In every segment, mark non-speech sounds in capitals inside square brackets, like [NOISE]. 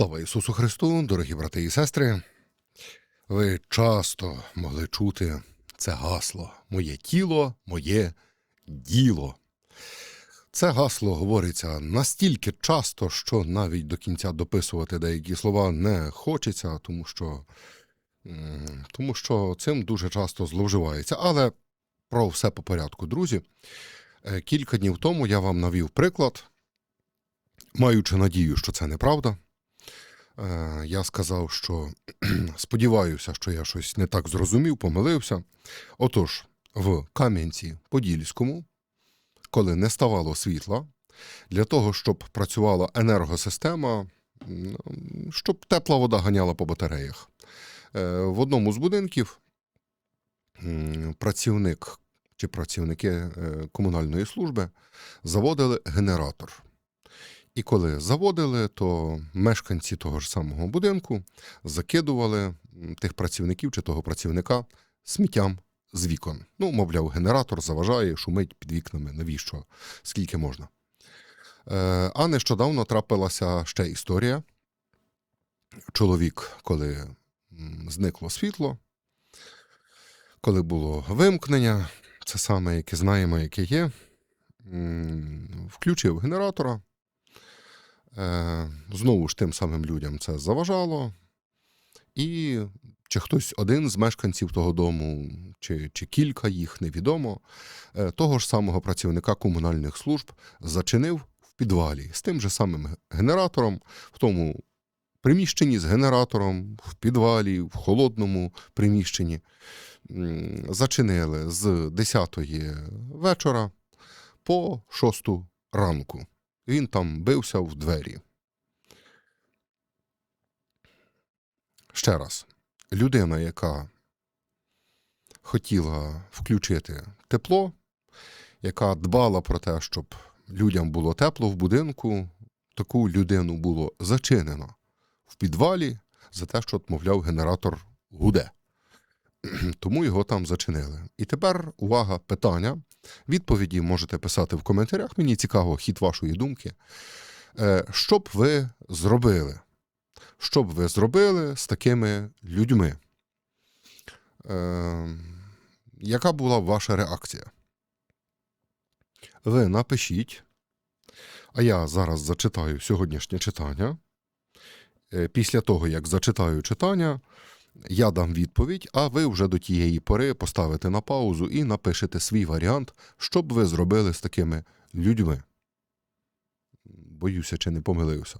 Слава Ісусу Христу, дорогі брати і сестри. Ви часто могли чути це гасло Моє тіло, моє діло. Це гасло говориться настільки часто, що навіть до кінця дописувати деякі слова не хочеться, тому що, тому що цим дуже часто зловживається. Але про все по порядку, друзі. Е, Кілька днів тому я вам навів приклад, маючи надію, що це неправда. Е, Я сказав, що [CLEARS THROAT] сподіваюся, що я щось не так зрозумів, помилився. Отож, в Кам'янці Подільському, коли не ставало світла, для того, щоб працювала енергосистема, щоб тепла вода ганяла по батареях. Е, В одному з будинків працівник чи працівники е, комунальної служби заводили генератор. І коли заводили, то мешканці того ж самого будинку закидували тих працівників чи того працівника сміттям з вікон. Ну, мовляв, генератор заважає, шумить під вікнами, навіщо, скільки можна. Е, а нещодавно трапилася ще історія. Чоловік, коли зникло світло, коли було вимкнення, це саме, яке знаємо, яке є, включив генератора. Е, Знову ж тим самим людям це заважало. І чи хтось один з мешканців того дому, чи, чи кілька їх, невідомо, е, того ж самого працівника комунальних служб зачинив в підвалі з тим же самим генератором, в тому приміщенні з генератором, в підвалі, в холодному приміщенні. Зачинили з 10 вечора по 6 ранку. Він там бився в двері. Ще раз, людина, яка хотіла включити тепло, яка дбала про те, щоб людям було тепло в будинку, таку людину було зачинено в підвалі за те, що, мовляв, генератор гуде. [CLEARS THROAT] Тому його там зачинили. І тепер увага, питання. Відповіді можете писати в коментарях. Мені цікаво хід вашої думки. Е, Що б ви зробили? Що б ви зробили з такими людьми? Е, Яка була ваша реакція? Ви напишіть, а я зараз зачитаю сьогоднішнє читання. Е, Після того, як зачитаю читання, я дам відповідь, а ви вже до тієї пори поставите на паузу і напишете свій варіант, що б ви зробили з такими людьми. Боюся, чи не помилився.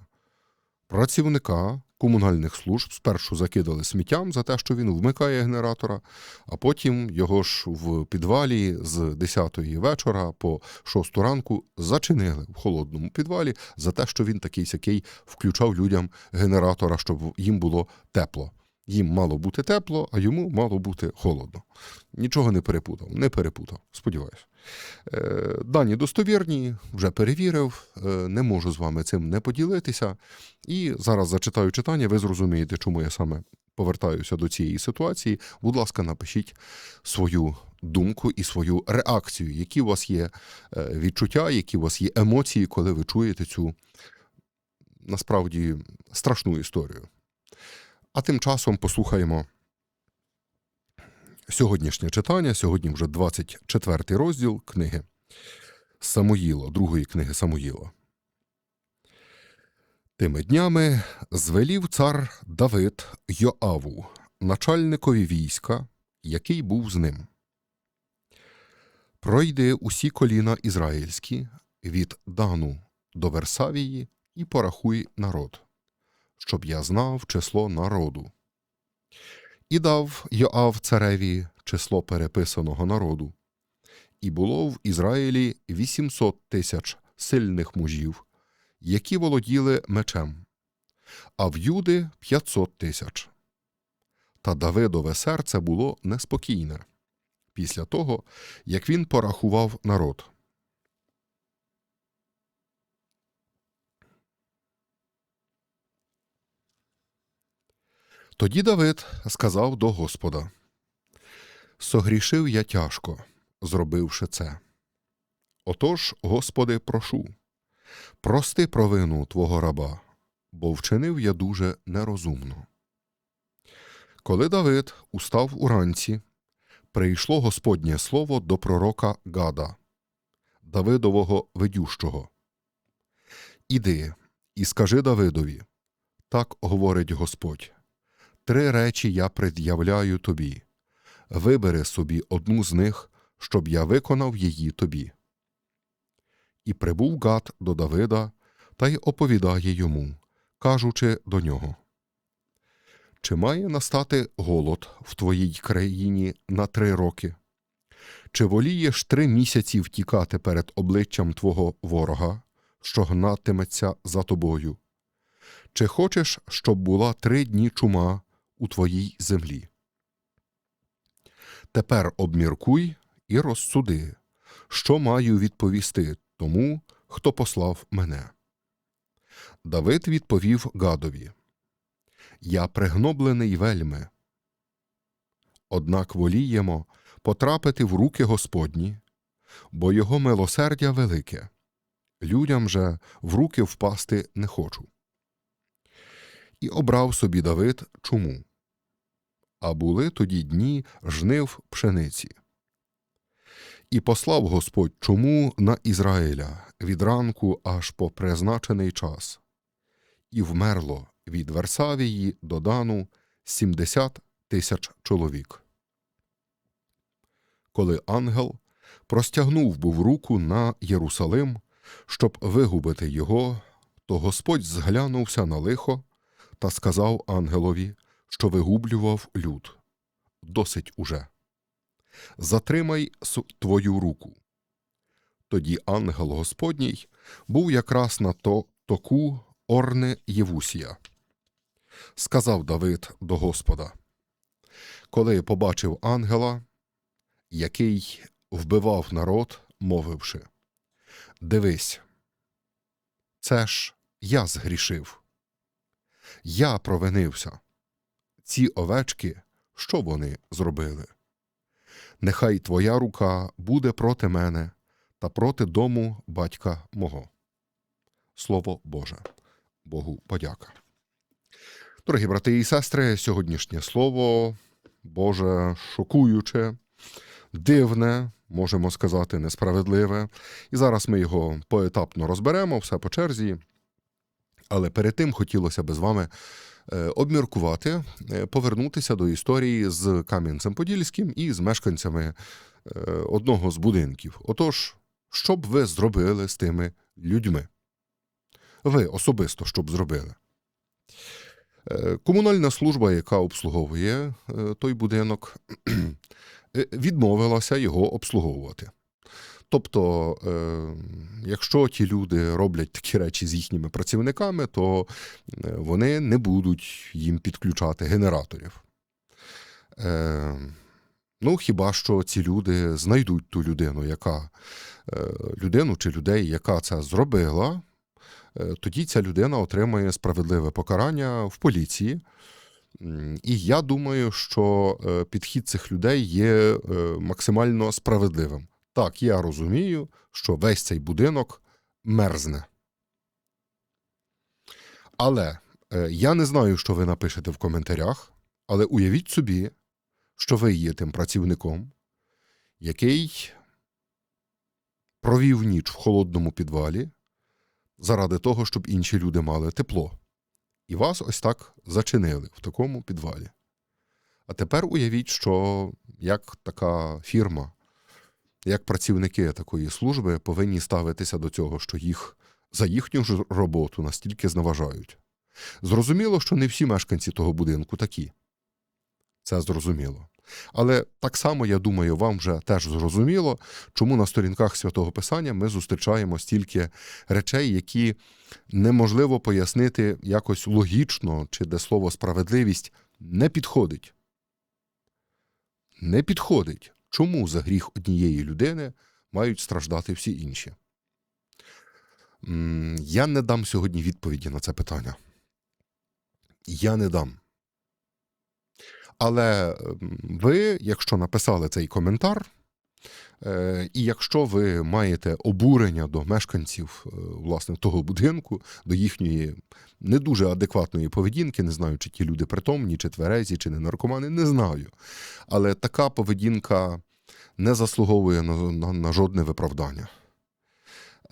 Працівника комунальних служб спершу закидали сміттям за те, що він вмикає генератора, а потім його ж в підвалі з 10-ї вечора по 6 ранку зачинили в холодному підвалі за те, що він такий сякий включав людям генератора, щоб їм було тепло. Їм мало бути тепло, а йому мало бути холодно. Нічого не перепутав, не перепутав, сподіваюся. Е, Дані достовірні, вже перевірив, е, не можу з вами цим не поділитися. І зараз зачитаю читання, ви зрозумієте, чому я саме повертаюся до цієї ситуації. Будь ласка, напишіть свою думку і свою реакцію, які у вас є е, відчуття, які у вас є емоції, коли ви чуєте цю насправді страшну історію. А тим часом послухаємо сьогоднішнє читання. Сьогодні вже 24 розділ книги Самуїла, другої книги Самуїла. Тими днями звелів цар Давид Йоаву, начальникові війська, який був з ним. Пройди усі коліна ізраїльські від Дану до Версавії і порахуй народ щоб я знав число народу. І дав Йоав цареві число переписаного народу. І було в Ізраїлі 800 тисяч сильних мужів, які володіли мечем, а в Юди 500 тисяч. Та Давидове серце було неспокійне після того, як він порахував народ. Тоді Давид сказав до Господа: Согрішив я тяжко, зробивши це. Отож, Господи, прошу, прости провину Твого раба, бо вчинив я дуже нерозумно. Коли Давид устав уранці, прийшло Господнє слово до пророка Гада, Давидового ведющого. Іди і скажи Давидові, так говорить Господь. Три речі я пред'являю тобі. Вибери собі одну з них, щоб я виконав її тобі. І прибув Гад до Давида та й оповідає йому, кажучи до нього. Чи має настати голод в твоїй країні на три роки? Чи волієш три місяці втікати перед обличчям твого ворога, що гнатиметься за тобою? Чи хочеш, щоб була три дні чума у твоїй землі? Тепер обміркуй і розсуди, що маю відповісти тому, хто послав мене. Давид відповів Гадові Я пригноблений вельми. Однак воліємо потрапити в руки Господні, бо його милосердя велике. Людям же в руки впасти не хочу. І обрав собі Давид чому. А були тоді дні жнив пшениці. І послав Господь чому на Ізраїля від ранку аж по призначений час, і вмерло від Версавії до Дану сімдесят тисяч чоловік. Коли ангел простягнув був руку на Єрусалим, щоб вигубити його, то Господь зглянувся на лихо та сказав ангелові, що вигублював люд. Досить уже. Затримай твою руку. Тоді ангел Господній був якраз на то току Орне Євусія. Сказав Давид до Господа, коли побачив ангела, який вбивав народ, мовивши: Дивись, це ж я згрішив. Я провинився. Ці овечки, що вони зробили? Нехай твоя рука буде проти мене та проти дому батька мого. Слово Боже, Богу подяка. Дорогі брати і сестри, сьогоднішнє слово Боже шокуюче, дивне, можемо сказати, несправедливе. І зараз ми його поетапно розберемо, все по черзі. Але перед тим хотілося би з вами обміркувати, е, повернутися до історії з Кам'янцем-Подільським і з мешканцями е, одного з будинків. Отож, що б ви зробили з тими людьми? Ви особисто що б зробили? Е, Комунальна служба, яка обслуговує е, той будинок, [CLEARS THROAT] е, відмовилася його обслуговувати. Тобто, е, якщо ті люди роблять такі речі з їхніми працівниками, то е, вони не будуть їм підключати генераторів. Е, ну, хіба що ці люди знайдуть ту людину, яка людину чи людей, яка це зробила, тоді ця людина отримає справедливе покарання в поліції. І я думаю, що підхід цих людей є максимально справедливим. Так, я розумію, що весь цей будинок мерзне. Але е, я не знаю, що ви напишете в коментарях, але уявіть собі, що ви є тим працівником, який провів ніч в холодному підвалі заради того, щоб інші люди мали тепло. І вас ось так зачинили в такому підвалі. А тепер уявіть, що як така фірма, як працівники такої служби повинні ставитися до цього, що їх за їхню ж роботу настільки зневажають. Зрозуміло, що не всі мешканці того будинку такі. Це зрозуміло. Але так само, я думаю, вам вже теж зрозуміло, чому на сторінках святого Писання ми зустрічаємо стільки речей, які неможливо пояснити якось логічно, чи де слово справедливість не підходить. Не підходить. Чому за гріх однієї людини мають страждати всі інші? Я не дам сьогодні відповіді на це питання. Я не дам. Але ви, якщо написали цей коментар, І якщо ви маєте обурення до мешканців е, власне того будинку, до їхньої не дуже адекватної поведінки, не знаю, чи ті люди притомні, чи тверезі, чи не наркомани, не знаю. Але така поведінка не заслуговує на, на, на жодне виправдання.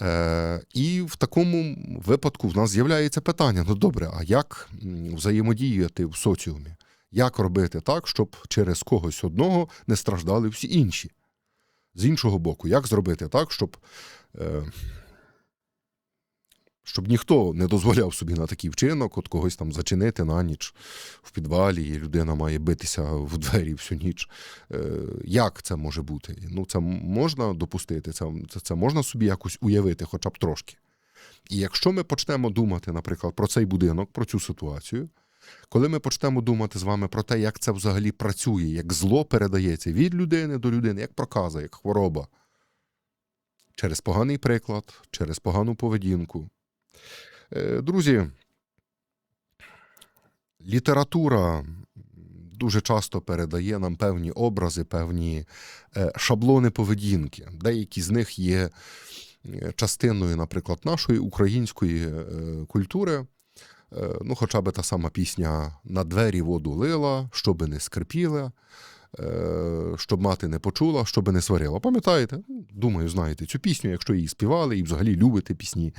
Е, і в такому випадку в нас з'являється питання: ну добре, а як взаємодіяти в соціумі? Як робити так, щоб через когось одного не страждали всі інші? З іншого боку, як зробити так, щоб, е, щоб ніхто не дозволяв собі на такий вчинок, от когось там зачинити на ніч в підвалі, і людина має битися в двері всю ніч. Е, як це може бути? Ну, це можна допустити, це, це, можна собі якось уявити, хоча б трошки. І якщо ми почнемо думати, наприклад, про цей будинок, про цю ситуацію, коли ми почнемо думати з вами про те, як це взагалі працює, як зло передається від людини до людини, як проказа, як хвороба, через поганий приклад, через погану поведінку. Е, Друзі, література дуже часто передає нам певні образи, певні е, шаблони поведінки. Деякі з них є е, частиною, наприклад, нашої української культури. Е, Ну, хоча б та сама пісня на двері воду лила, щоби не скрипіла, е, щоб мати не почула, щоби не сварила. Пам'ятаєте? Ну, Думаю, знаєте цю пісню, якщо її співали і взагалі любите пісні,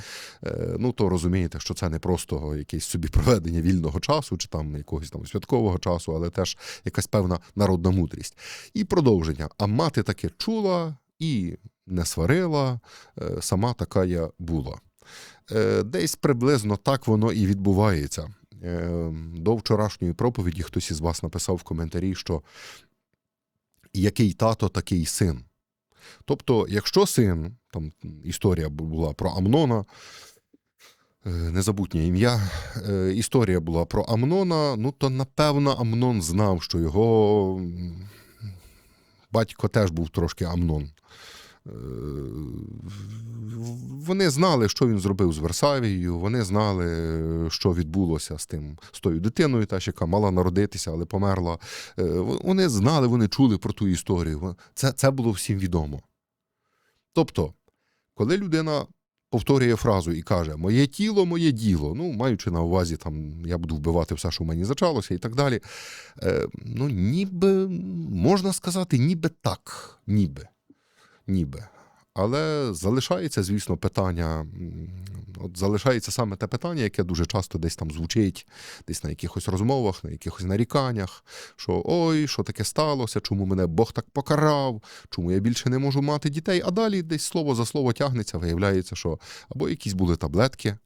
е, ну то розумієте, що це не просто якесь собі проведення вільного часу чи там якогось там святкового часу, але теж якась певна народна мудрість. І продовження. А мати таке чула і не сварила, сама така я була. Е, Десь приблизно так воно і відбувається. Е, До вчорашньої проповіді хтось із вас написав в коментарі, що який тато, такий син. Тобто, якщо син, там історія була про Амнона, е, незабутнє ім'я, історія була про Амнона, ну то напевно Амнон знав, що його батько теж був трошки Амнон. Вони знали, що він зробив з Версавією, вони знали, що відбулося з тим з тою дитиною, та яка мала народитися, але померла. Е, Вони знали, вони чули про ту історію. Це, це було всім відомо. Тобто, коли людина повторює фразу і каже Моє тіло, моє діло, ну, маючи на увазі, там я буду вбивати все, що в мені зачалося, і так далі. Е, Ну, ніби можна сказати, ніби так, ніби ніби. Але залишається, звісно, питання. От залишається саме те питання, яке дуже часто десь там звучить, десь на якихось розмовах, на якихось наріканнях, що ой, що таке сталося, чому мене Бог так покарав, чому я більше не можу мати дітей. А далі десь слово за слово тягнеться, виявляється, що або якісь були таблетки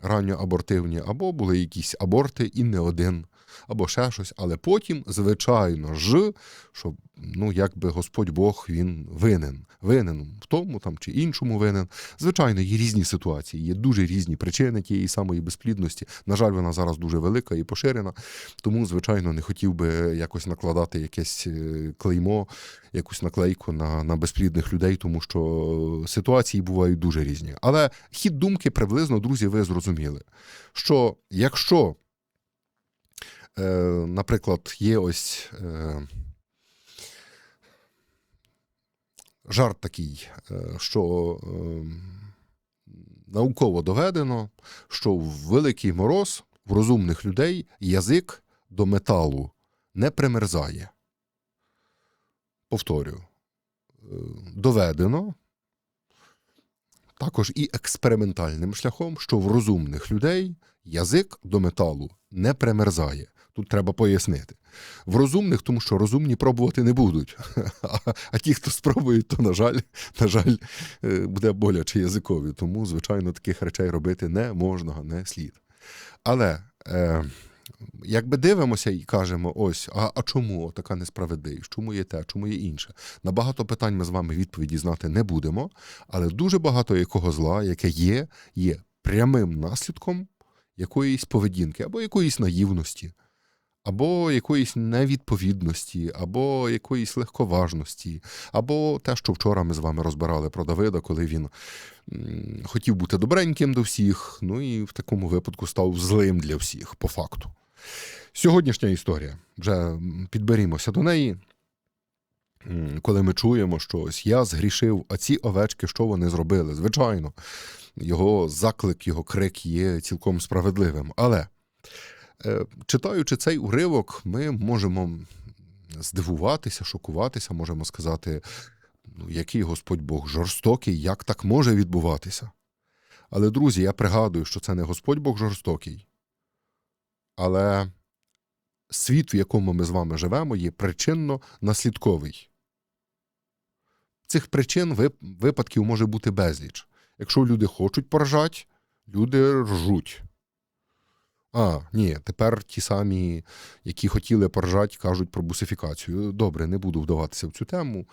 ранньоабортивні, або були якісь аборти і не один, або ще щось. Але потім, звичайно ж, що ну, якби Господь Бог він винен. Винен в тому там чи іншому винен. Звичайно, є різні ситуації, є дуже різні причини тієї самої безплідності. На жаль, вона зараз дуже велика і поширена. Тому, звичайно, не хотів би якось накладати якесь е, клеймо, якусь наклейку на, на безплідних людей, тому що ситуації бувають дуже різні. Але хід думки приблизно, друзі, ви зрозуміли, що якщо, е, наприклад, є ось. Е, жарт такий, е, що е, науково доведено, що в великий мороз в розумних людей язик до металу не примерзає. Повторю, е, доведено також і експериментальним шляхом, що в розумних людей язик до металу не примерзає. Тут треба пояснити. В розумних, тому що розумні пробувати не будуть. [LAUGHS] А, а ті, хто спробують, то, на жаль, на жаль, е, буде боляче язикові. Тому, звичайно, таких речей робити не можна, не слід. Але е, якби дивимося і кажемо, ось, а, а чому така несправедливість? Чому є те, чому є інше? На багато питань ми з вами відповіді знати не будемо, але дуже багато якого зла, яке є, є прямим наслідком якоїсь поведінки або якоїсь наївності або якоїсь невідповідності, або якоїсь легковажності, або те, що вчора ми з вами розбирали про Давида, коли він хотів бути добреньким до всіх, ну і в такому випадку став злим для всіх, по факту. Сьогоднішня історія. Вже підберімося до неї. Коли ми чуємо, що ось я згрішив, а ці овечки, що вони зробили? Звичайно, його заклик, його крик є цілком справедливим. Але читаючи цей уривок, ми можемо здивуватися, шокуватися, можемо сказати, ну, який Господь Бог жорстокий, як так може відбуватися. Але, друзі, я пригадую, що це не Господь Бог жорстокий, але світ, в якому ми з вами живемо, є причинно-наслідковий. Цих причин випадків може бути безліч. Якщо люди хочуть поржати, люди ржуть. А, ні, тепер ті самі, які хотіли поржати, кажуть про бусифікацію. Добре, не буду вдаватися в цю тему.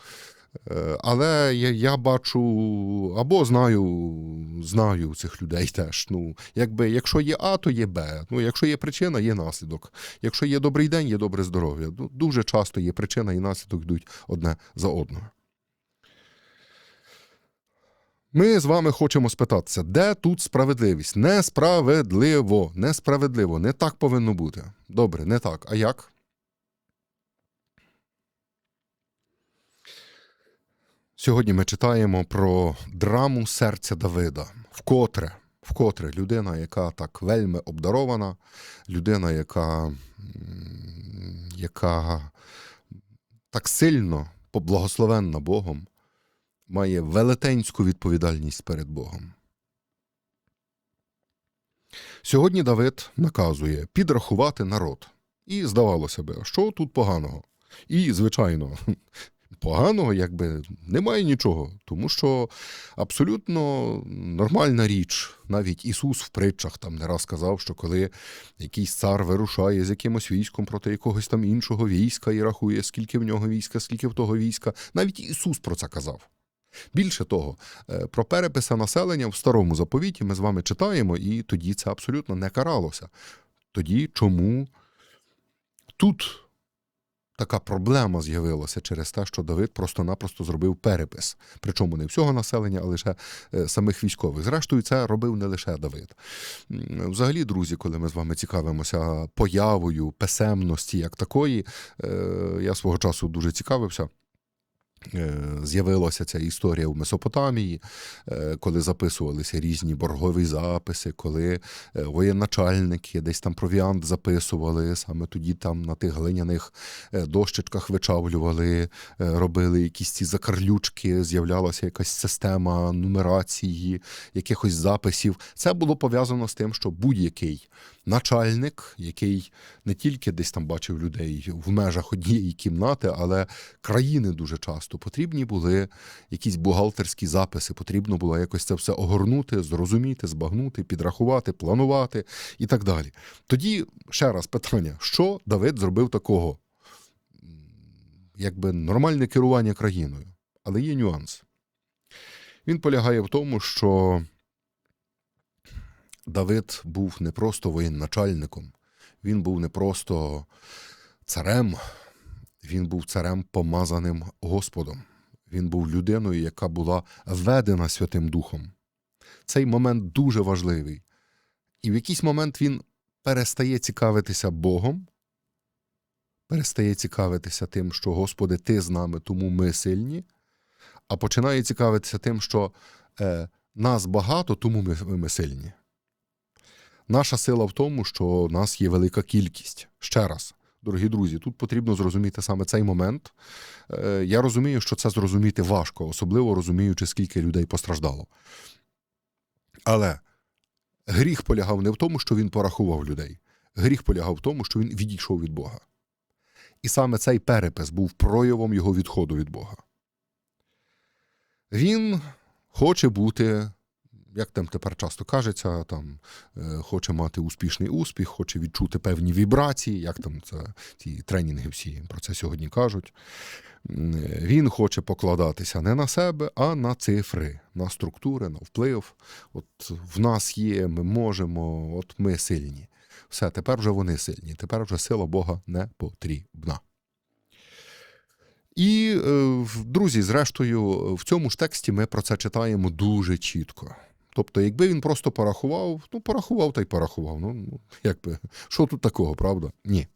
Е, Але я, я бачу або знаю, знаю цих людей теж. Ну, якби, якщо є А, то є Б. Ну, якщо є причина, є наслідок. Якщо є добрий день, є добре здоров'я. Ну, дуже часто є причина і наслідок йдуть одне за одного. Ми з вами хочемо спитатися, де тут справедливість? Несправедливо, несправедливо, не так повинно бути. Добре, не так. А як? Сьогодні ми читаємо про драму серця Давида. Вкотре, вкотре людина, яка так вельми обдарована, людина, яка, яка так сильно поблагословенна Богом, має велетенську відповідальність перед Богом. Сьогодні Давид наказує підрахувати народ. І здавалося би, що тут поганого? І, звичайно, [LAUGHS] поганого якби немає нічого, тому що абсолютно нормальна річ. Навіть Ісус в притчах там не раз сказав, що коли якийсь цар вирушає з якимось військом проти якогось там іншого війська і рахує, скільки в нього війська, скільки в того війська, навіть Ісус про це казав. Більше того, е, про переписи населення в старому заповіті ми з вами читаємо, і тоді це абсолютно не каралося. Тоді чому тут така проблема з'явилася через те, що Давид просто-напросто зробив перепис. Причому не всього населення, а лише е, самих військових. Зрештою, це робив не лише Давид. Взагалі, друзі, коли ми з вами цікавимося появою писемності як такої, е, я свого часу дуже цікавився. Е, З'явилася ця історія в Месопотамії, е, коли записувалися різні боргові записи, коли е, воєначальники десь там провіант записували, саме тоді там на тих глиняних дощечках вичавлювали, робили якісь ці закарлючки, з'являлася якась система нумерації, якихось записів. Це було пов'язано з тим, що будь-який начальник, який не тільки десь там бачив людей в межах однієї кімнати, але країни дуже часто потрібні були якісь бухгалтерські записи. Потрібно було якось це все огорнути, зрозуміти, збагнути, підрахувати, планувати і так далі. Тоді ще раз питання: що Давид зробив такого? Якби нормальне керування країною, але є нюанс. Він полягає в тому, що Давид був не просто воєначальником, він був не просто царем, він був царем помазаним Господом. Він був людиною, яка була ведена Святим Духом. Цей момент дуже важливий. І в якийсь момент він перестає цікавитися Богом, перестає цікавитися тим, що Господи, Ти з нами, тому ми сильні, а починає цікавитися тим, що е, нас багато, тому ми, ми сильні. Наша сила в тому, що нас є велика кількість. Ще раз, дорогі друзі, тут потрібно зрозуміти саме цей момент. Е, Я розумію, що це зрозуміти важко, особливо розуміючи, скільки людей постраждало. Але гріх полягав не в тому, що він порахував людей. Гріх полягав в тому, що він відійшов від Бога. І саме цей перепис був проявом його відходу від Бога. Він хоче бути як там тепер часто кажеться, там е, хоче мати успішний успіх, хоче відчути певні вібрації, як там це ці тренінги всі про це сьогодні кажуть. Е, Він хоче покладатися не на себе, а на цифри, на структури, на вплив. От в нас є, ми можемо, от ми сильні. Все, тепер вже вони сильні, тепер вже сила Бога не потрібна. І, е, друзі, зрештою, в цьому ж тексті ми про це читаємо дуже чітко. Тобто, якби він просто порахував, ну порахував та й порахував. Ну, як якби, [LAUGHS] що тут такого, правда? Ні.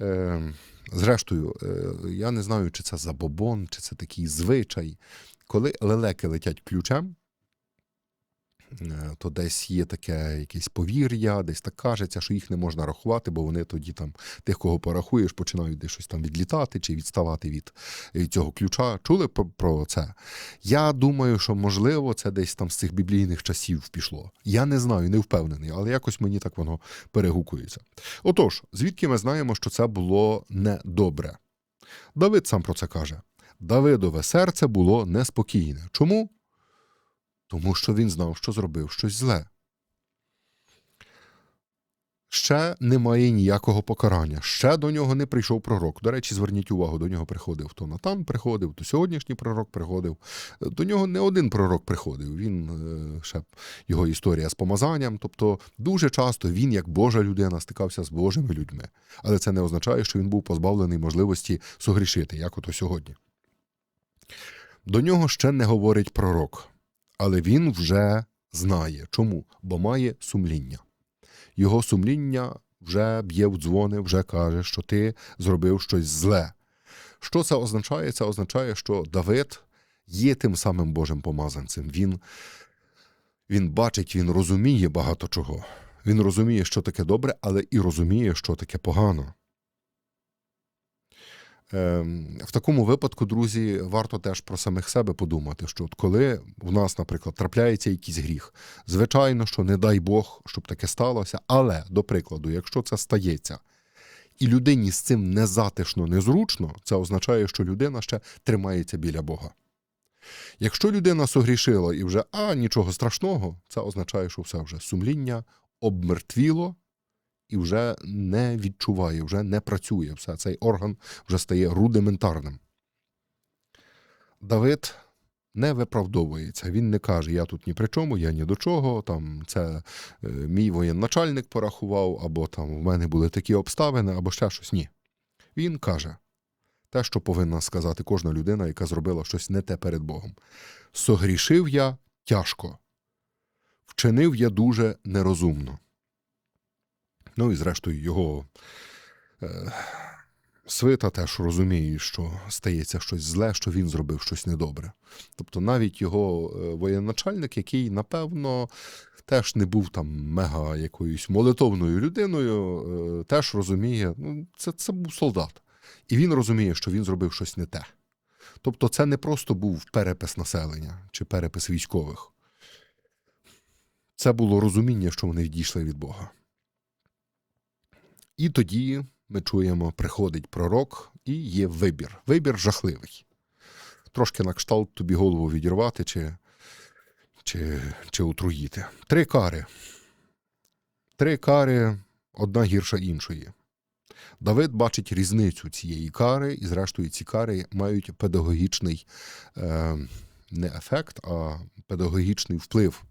Е, зрештою, е, я не знаю, чи це забобон, чи це такий звичай. Коли лелеки летять ключем, то десь є таке якесь повір'я, десь так кажеться, що їх не можна рахувати, бо вони тоді там тих, кого порахуєш, починають десь щось там відлітати чи відставати від, цього ключа. Чули про це? Я думаю, що можливо це десь там з цих біблійних часів пішло. Я не знаю, не впевнений, але якось мені так воно перегукується. Отож, звідки ми знаємо, що це було недобре? Давид сам про це каже. Давидове серце було неспокійне. Чому? Тому що він знав, що зробив щось зле. Ще немає ніякого покарання. Ще до нього не прийшов пророк. До речі, зверніть увагу, до нього приходив то Натан приходив, то сьогоднішній пророк приходив. До нього не один пророк приходив. Він е, ще його історія з помазанням. Тобто, дуже часто він, як Божа людина, стикався з Божими людьми. Але це не означає, що він був позбавлений можливості согрішити, як ото сьогодні. До нього ще не говорить пророк, але він вже знає. Чому? Бо має сумління. Його сумління вже б'є в дзвони, вже каже, що ти зробив щось зле. Що це означає? Це означає, що Давид є тим самим Божим помазанцем. Він, він бачить, він розуміє багато чого. Він розуміє, що таке добре, але і розуміє, що таке погано. Ем, В такому випадку, друзі, варто теж про самих себе подумати, що от коли в нас, наприклад, трапляється якийсь гріх, звичайно, що не дай Бог, щоб таке сталося, але, до прикладу, якщо це стається, і людині з цим незатишно, незручно, це означає, що людина ще тримається біля Бога. Якщо людина согрішила і вже а нічого страшного, це означає, що все вже сумління обмертвіло і вже не відчуває, вже не працює. Все, цей орган вже стає рудиментарним. Давид не виправдовується. Він не каже: Я тут ні при чому, я ні до чого. Там це е, мій воєначальник порахував, або там в мене були такі обставини, або ще щось. Ні. Він каже те, що повинна сказати кожна людина, яка зробила щось не те перед Богом. Согрішив я тяжко, вчинив я дуже нерозумно. Ну і зрештою, його е, свита теж розуміє, що стається щось зле, що він зробив щось недобре. Тобто навіть його е, воєначальник, який, напевно, теж не був там мега якоюсь молитовною людиною, е, теж розуміє, ну, це, це був солдат. І він розуміє, що він зробив щось не те. Тобто, це не просто був перепис населення чи перепис військових. Це було розуміння, що вони відійшли від Бога. І тоді ми чуємо, приходить пророк, і є вибір. Вибір жахливий. Трошки на кшталт тобі голову відірвати чи, чи, чи отруїти. Три кари. Три кари, одна гірша іншої. Давид бачить різницю цієї кари, і, зрештою, ці кари мають педагогічний е, не ефект, а педагогічний вплив.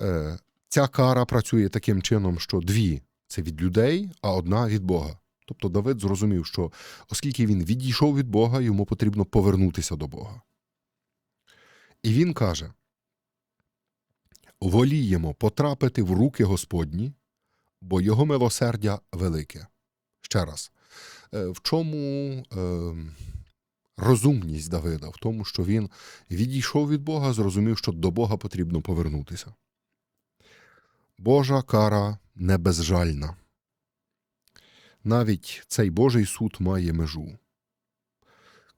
Е, Ця кара працює таким чином, що дві це від людей, а одна від Бога. Тобто Давид зрозумів, що оскільки він відійшов від Бога, йому потрібно повернутися до Бога. І він каже: воліємо потрапити в руки Господні, бо його милосердя велике. Ще раз, Е, в чому е, розумність Давида? В тому, що він відійшов від Бога, зрозумів, що до Бога потрібно повернутися. Божа кара не безжальна. Навіть цей Божий суд має межу.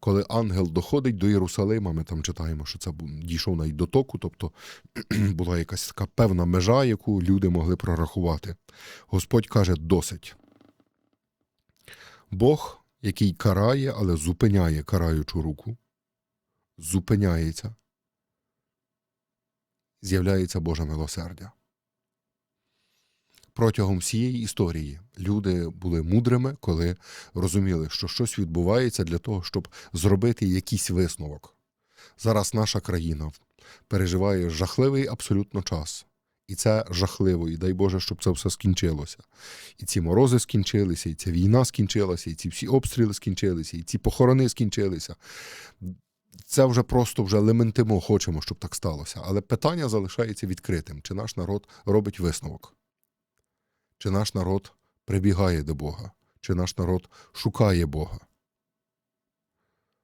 Коли ангел доходить до Єрусалима, ми там читаємо, що це дійшов навіть до току, тобто [CLEARS THROAT] була якась така певна межа, яку люди могли прорахувати. Господь каже: досить. Бог, який карає, але зупиняє караючу руку, зупиняється, з'являється Боже милосердя. Протягом всієї історії люди були мудрими, коли розуміли, що щось відбувається для того, щоб зробити якийсь висновок. Зараз наша країна переживає жахливий абсолютно час. І це жахливо, і дай Боже, щоб це все скінчилося. І ці морози скінчилися, і ця війна скінчилася, і ці всі обстріли скінчилися, і ці похорони скінчилися. Це вже просто вже лементимо, хочемо, щоб так сталося. Але питання залишається відкритим: чи наш народ робить висновок? Чи наш народ прибігає до Бога? чи наш народ шукає Бога?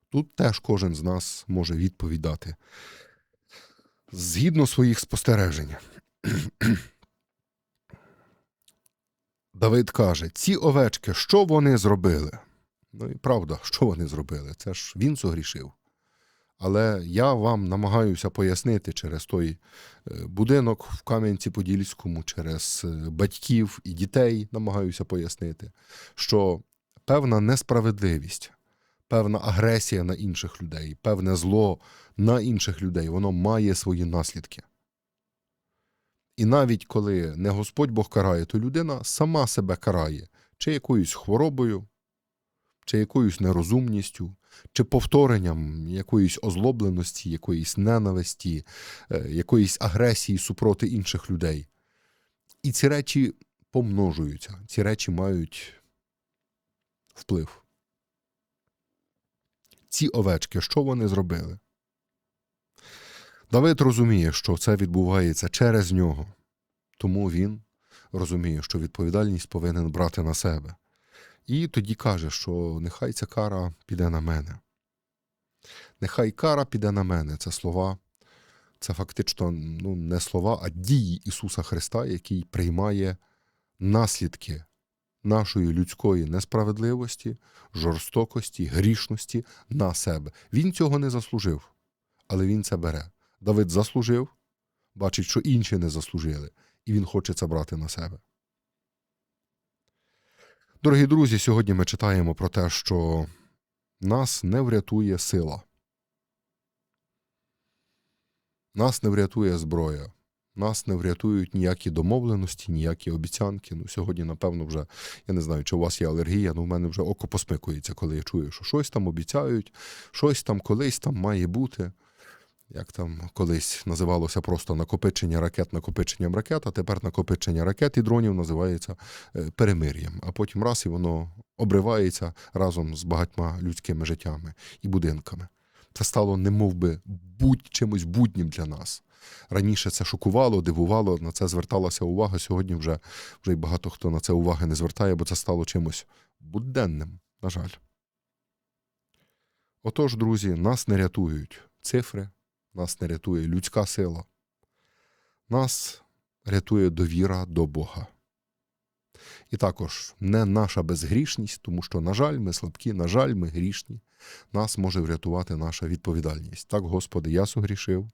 Тут теж кожен з нас може відповідати згідно своїх спостережень. [CLEARS THROAT] Давид каже: ці овечки, що вони зробили? Ну і правда, що вони зробили? Це ж він согрішив. Але я вам намагаюся пояснити через той е, будинок в Кам'янці-Подільському, через е, батьків і дітей намагаюся пояснити, що певна несправедливість, певна агресія на інших людей, певне зло на інших людей, воно має свої наслідки. І навіть коли не Господь Бог карає, то людина сама себе карає, чи якоюсь хворобою, чи якоюсь нерозумністю, чи повторенням якоїсь озлобленості, якоїсь ненависті, е, якоїсь агресії супроти інших людей. І ці речі помножуються, ці речі мають вплив. Ці овечки, що вони зробили? Давид розуміє, що це відбувається через нього, тому він розуміє, що відповідальність повинен брати на себе. І тоді каже, що нехай ця кара піде на мене. Нехай кара піде на мене. Це слова, це фактично ну, не слова, а дії Ісуса Христа, який приймає наслідки нашої людської несправедливості, жорстокості, грішності на себе. Він цього не заслужив, але він це бере. Давид заслужив, бачить, що інші не заслужили, і він хоче це брати на себе. Дорогі друзі, сьогодні ми читаємо про те, що нас не врятує сила. Нас не врятує зброя. Нас не врятують ніякі домовленості, ніякі обіцянки. Ну, сьогодні, напевно, вже я не знаю, чи у вас є алергія, але в мене вже око посмикується, коли я чую, що щось там обіцяють, щось там колись там має бути. Як там колись називалося просто накопичення ракет накопиченням ракет, а тепер накопичення ракет і дронів називається е, перемир'ям. А потім раз і воно обривається разом з багатьма людськими життями і будинками. Це стало немов би будь чимось буднім для нас. Раніше це шокувало, дивувало, на це зверталася увага. Сьогодні вже, вже й багато хто на це уваги не звертає, бо це стало чимось буденним, на жаль. Отож, друзі, нас не рятують цифри, нас не рятує людська сила, нас рятує довіра до Бога. І також не наша безгрішність, тому що, на жаль, ми слабкі, на жаль, ми грішні. Нас може врятувати наша відповідальність. Так, Господи, я согрішив,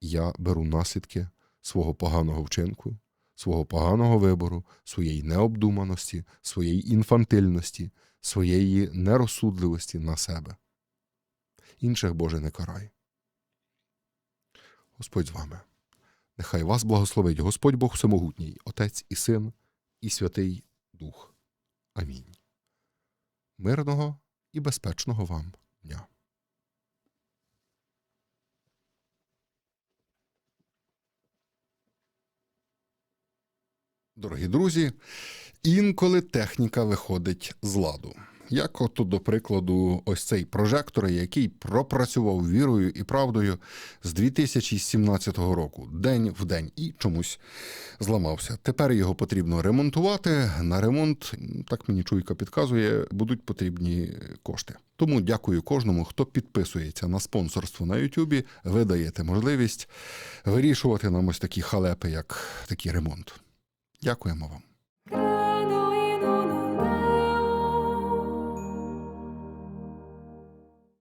я беру наслідки свого поганого вчинку, свого поганого вибору, своєї необдуманості, своєї інфантильності, своєї нерозсудливості на себе. Інших Боже не карай. Господь з вами. Нехай вас благословить Господь Бог Всемогутній, Отець і Син, і Святий Дух. Амінь. Мирного і безпечного вам дня. Дорогі друзі, інколи техніка виходить з ладу. Як от до прикладу, ось цей прожектор, який пропрацював вірою і правдою з 2017 року, день в день, і чомусь зламався. Тепер його потрібно ремонтувати. На ремонт, так мені чуйка підказує, будуть потрібні кошти. Тому дякую кожному, хто підписується на спонсорство на Ютубі. Ви даєте можливість вирішувати нам ось такі халепи, як такий ремонт. Дякуємо вам.